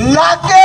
Lucky!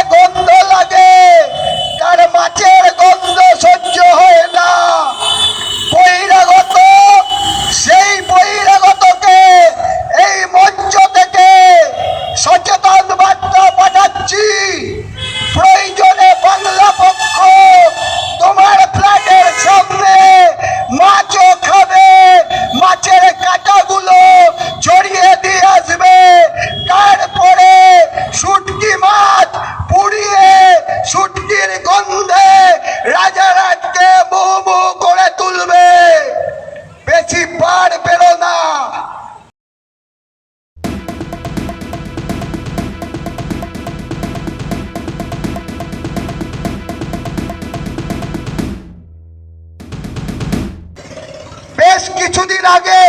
দিন আগে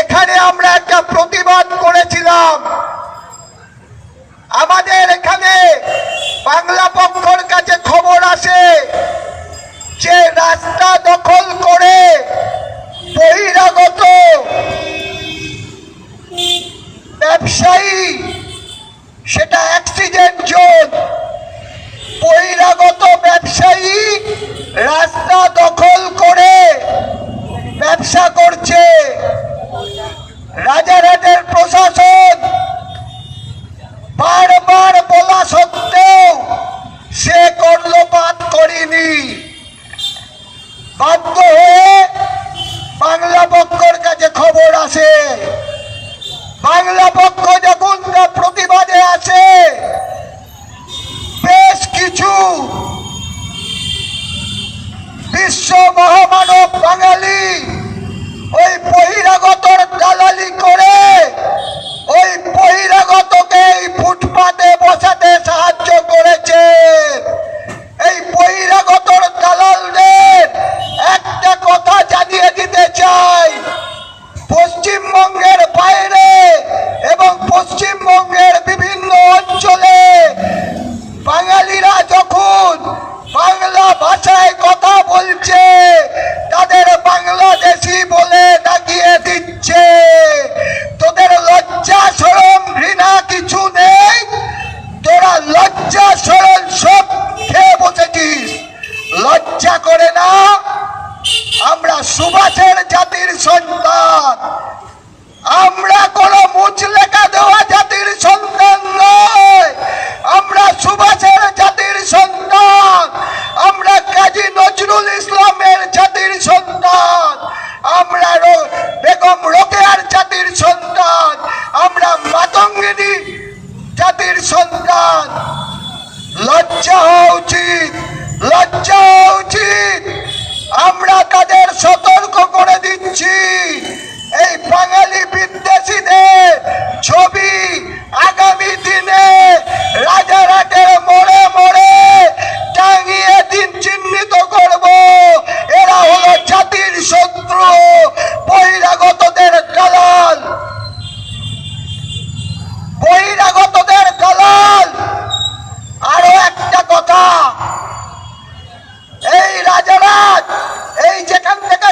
এখানে আমরা একটা প্রতিবাদ করেছিলাম। আমাদের এখানে বাংলা পক্ষর কাছে খবর আসে যে রাস্তা দখল করে বহিরাগত ব্যবসায়ী, সেটা অ্যাক্সিডেন্ট জোন বহিরাগত ব্যবসায়ী রাস্তা দখল করে ব্যবসা করছে। রাজারহাটের প্রশাসন বারবার বলা সত্ত্বেও সে কর্ণপাত করেনি। বাধ্য হয়ে বাংলা পক্ষর কাছে খবর আসে। বাংলা পক্ষ যখন প্রতিবাদে আছে কিছু বিশ্ব মহামানব বাঙালি। আমরা সুভাষের জাতির সন্তান। আমরা কোনো মুচলেখা দেওয়া আমরা তাদের সতর্ক করে দিচ্ছি। এই বাঙালি বিদ্বেষীদের ছবি আগামী দিনে রাজারহাটে মরে মরে টাঙিয়ে দিন চিহ্নিত করব। এরা হলো জাতির শত্রু।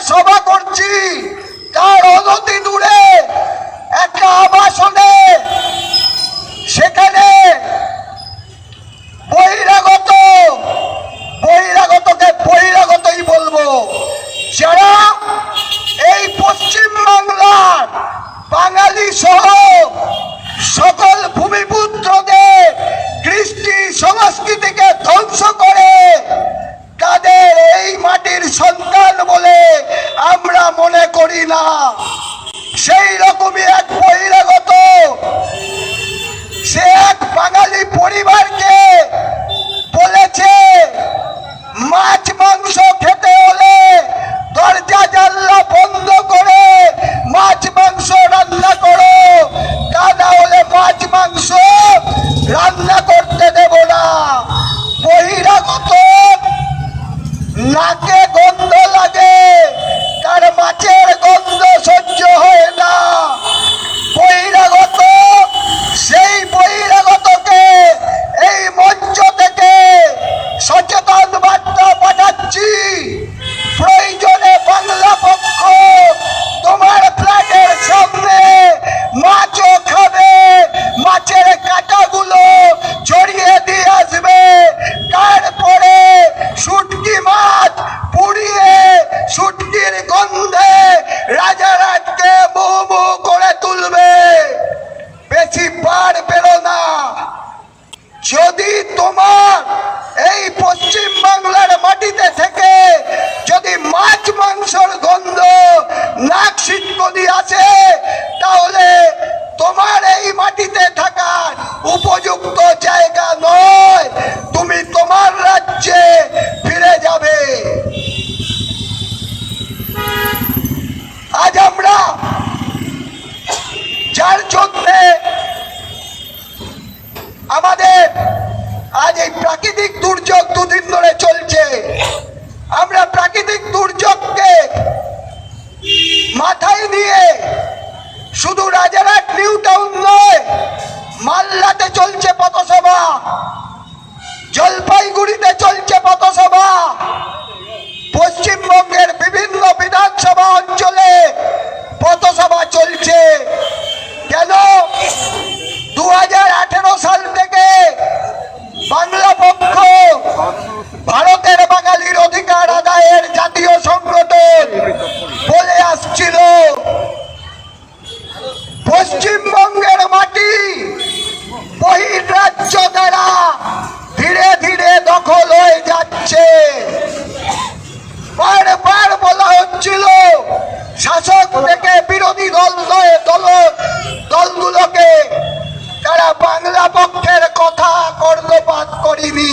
সভা করছি। তার অনতি দূরে একটা আবাসনে সেখানে বহিরাগত, বহিরাগতকে বহিরাগতই বলব। যারা এই পশ্চিম বাংলার বাঙালি সহ সকল ভূমিপুত্রদের কৃষ্টি সংস্কৃতিকে মাংসর গন্ধ নাক সিটকদি আছে, তাহলে তোমার এই মাটিতে থাকার উপযুক্ত জায়গা নয়, তুমি তোমার রাজ্যে ফিরে যাবে। আজ আমরা যার জন্যে আমাদের আজ এই প্রাকৃতিক দুর্যোগ দুদিন ধরে চলছে আমরা প্রাকৃতিক দুর্যোগকে মাথায় নিয়ে শুধু রাজারহাট নিউ টাউন নয় মাল্লাতে চলছে পথসভা, জলপাইগুড়িতে চলছে পথসভা, পশ্চিমবঙ্গের বিভিন্ন বিধানসভা অঞ্চলে পথসভা চলছে। কেন? দু হাজার আঠেরো সাল থেকে বাংলা পক্ষ ভারতের বলে আসছিল। পশ্চিমবঙ্গের মাটি বহির্রাজ্য দ্বারা ধীরে ধীরে দখল হয়ে যাচ্ছে। বারবার বলা হচ্ছিল, শাসক থেকে বিরোধী দল দল, দলগুলোকে তারা বাংলা পক্ষের কথা কর্ণপাত করেনি।